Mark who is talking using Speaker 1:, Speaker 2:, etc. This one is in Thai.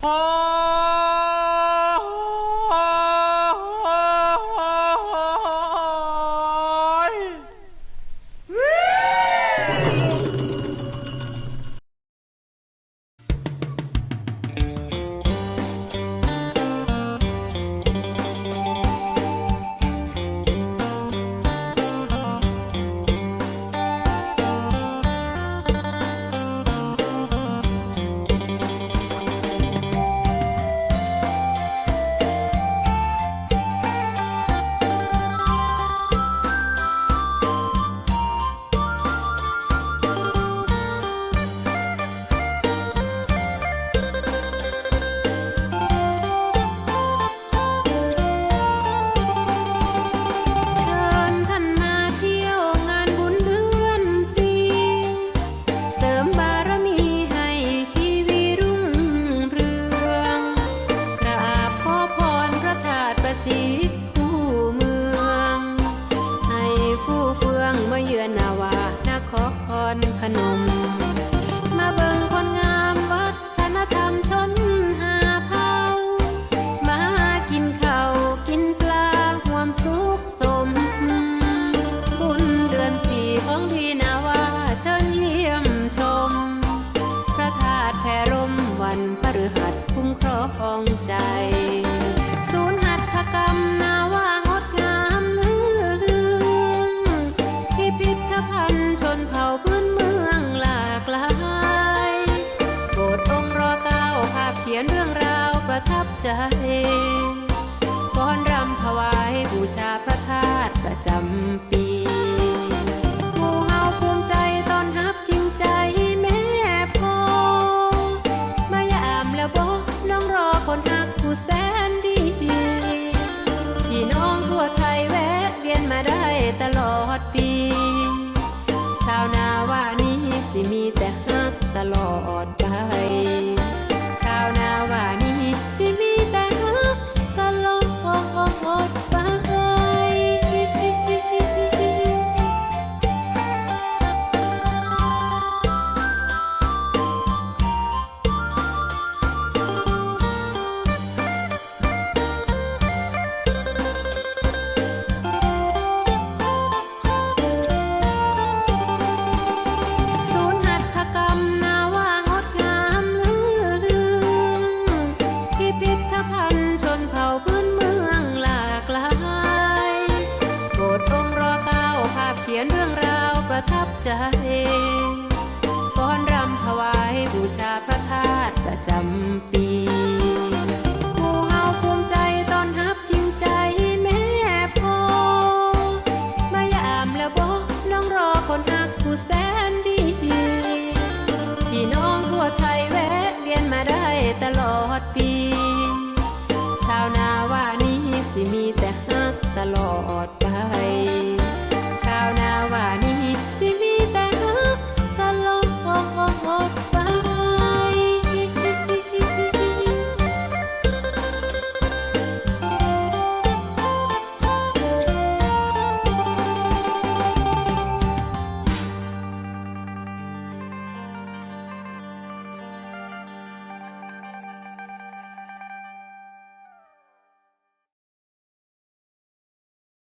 Speaker 1: เนม มาเบิ่งคนงามวัฒนธรรมชนหาเผามากินข้าวกินปลาหวมสุขสม บุญเดือนสี่ของพี่นาวาเชิญเยี่ยมชม พระธาตุแผ่ร่มวันพฤหัสคุ้มครอง ใจฟ้อนรำถวายบูชาพระธาตุประจำปีหมู่เฮาภูมิใจตอนรับจริงใจแม่พ่อมายามแล้วบอกน้องรอคนหักผู้แสนดีพี่น้องทั่วไทยแวะเวียนมาได้ตลอดปี ชาวนาว่านี้สิมีแต่ฮักตลอดไป ประทับใจฟ้อนรำถวายบูชาพระธาตุประจำปีหมู่เฮาภูมิใจตอนรับจริงใจแม่พ่อมายามแล้วบอกน้องรอคนหักผู้แสนดี พี่น้องทั่วไทยแวะเวียนมาได้ตลอดปี